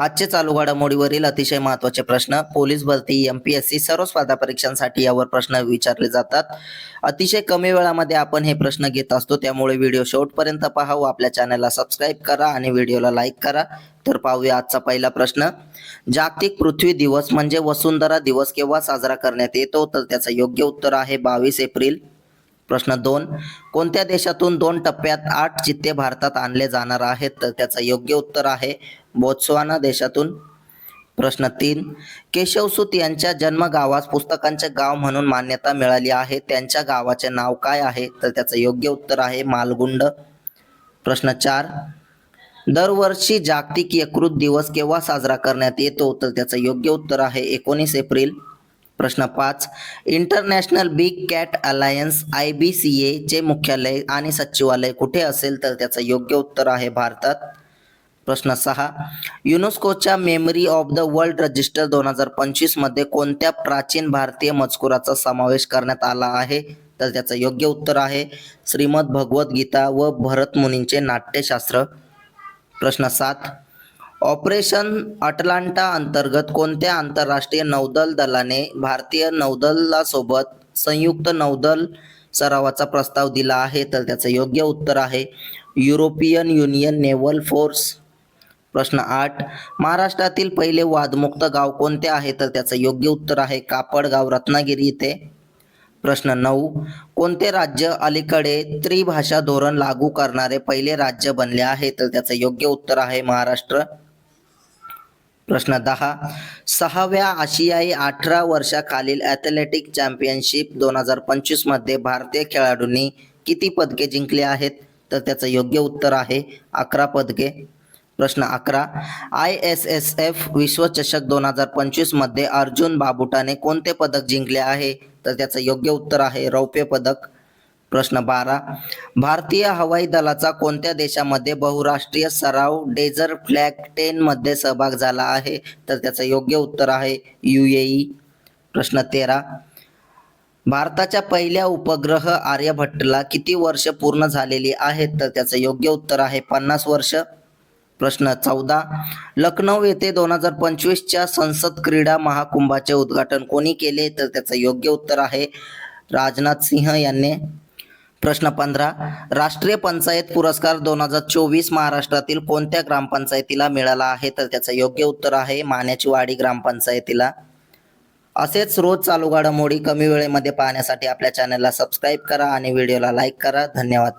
आजचे चालू घडामोडीवरील अतिशय महत्त्वाचे प्रश्न पोलीस भरती एम पी एस सी सर्व स्पर्धा परीक्षांसाठी यावर प्रश्न विचारले जातात. अतिशय कमी वेळामध्ये आपण हे प्रश्न घेत असतो त्यामुळे व्हिडिओ शेवटपर्यंत पहा व आपल्या चॅनलला सबस्क्राईब करा आणि व्हिडिओला लाईक करा. तर पाहूया आजचा पहिला प्रश्न. जागतिक पृथ्वी दिवस म्हणजे वसुंधरा दिवस केव्हा साजरा करण्यात येतो? तर त्याचं योग्य उत्तर आहे बावीस एप्रिल. प्रश्न दोन कोणत्या देशातून दोन टप्प्यात आठ चित्ते भारतात आणले जाणार आहेत? तर त्याचं योग्य उत्तर आहे बोत्सवाना देशातून. प्रश्न तीन केशवसुत यांच्या जन्मगावास पुस्तकांचे गाव म्हणून मान्यता मिळाली आहे. त्यांच्या गावाचे नाव काय आहे? तर त्याचं योग्य उत्तर आहे मालगुंड. प्रश्न चार दरवर्षी जागतिक यकृत दिवस केव्हा साजरा करण्यात येतो? तर त्याचं योग्य उत्तर आहे एकोणीस एप्रिल. प्रश्न पाच. International big cat alliance I B C एचे मुख्यालय आणि सचिवालय कुठे असेल तर त्याचं योग्य उत्तर आहे भारतात? प्रश्न सहा. युनेस्कोच्या memory of the world register दोन हजार पंचवीसमध्ये कोणत्या प्राचीन भारतीय मजकुराचा समावेश करण्यात आला आहे? तर त्याचं योग्य उत्तर आहे श्रीमद भगवद्गीता व भरतमुनींचे नाट्यशास्त्र. प्रश्न सात. ऑपरेशन अटलांटा अंतर्गत कोणत्या आंतरराष्ट्रीय नौदल दलाने भारतीय नौदलासोबत संयुक्त नौदल सरावाचा प्रस्ताव दिला आहे? तर त्याचं योग्य उत्तर आहे युरोपियन युनियन नेव्हल फोर्स. प्रश्न आठ महाराष्ट्रातील पहिले वादमुक्त गाव कोणते आहे? तर त्याचं योग्य उत्तर आहे कापडगाव रत्नागिरी इथे. प्रश्न नऊ कोणते राज्य अलीकडे त्रिभाषा धोरण लागू करणारे पहिले राज्य बनले आहे? तर त्याचं योग्य उत्तर आहे महाराष्ट्र. प्रश्न दहा. सहाव्या आशियाई अठरा वर्षाखालील ॲथलेटिक चॅम्पियनशिप दोन हजार पंचवीसमध्ये भारतीय खेळाडूंनी किती पदके जिंकली आहेत? तर त्याचं योग्य उत्तर आहे अकरा पदके. प्रश्न अकरा. आय एस एस एफ विश्वचषक दोन हजार पंचवीसमध्ये अर्जुन बाबुटाने कोणते पदक जिंकले आहे? तर त्याचं योग्य उत्तर आहे रौप्य पदक. प्रश्न बारा. भारतीय हवाई दलाचा कोणत्या देशामध्ये बहुराष्ट्रीय सराव डेझर फ्लॅग टेन मध्ये सहभाग झाला आहे? तर त्याचं योग्य उत्तर आहे युएई प्रश्न तेरा. भारताच्या पहिल्या उपग्रह आर्यभट्टला किती वर्ष पूर्ण झालेली आहेत? तर त्याचं योग्य उत्तर आहे पन्नास वर्ष. प्रश्न चौदा. लखनौ येथे दोन हजार पंचवीसच्या संसद क्रीडा महाकुंभाचे उद्घाटन कोणी केले? तर त्याचं योग्य उत्तर आहे राजनाथ सिंह यांनी. प्रश्न पंधरा. राष्ट्रीय पंचायत पुरस्कार दोन हजार चोवीस महाराष्ट्रातील कोणत्या ग्रामपंचायतीला मिळाला आहे? तर त्याचं योग्य उत्तर आहे मान्याची वाडी ग्रामपंचायतीला. असेच रोज चालू घडामोडी कमी वेळेमध्ये पाहण्यासाठी आपल्या चॅनलला सबस्क्राईब करा आणि व्हिडिओला लाईक करा. धन्यवाद.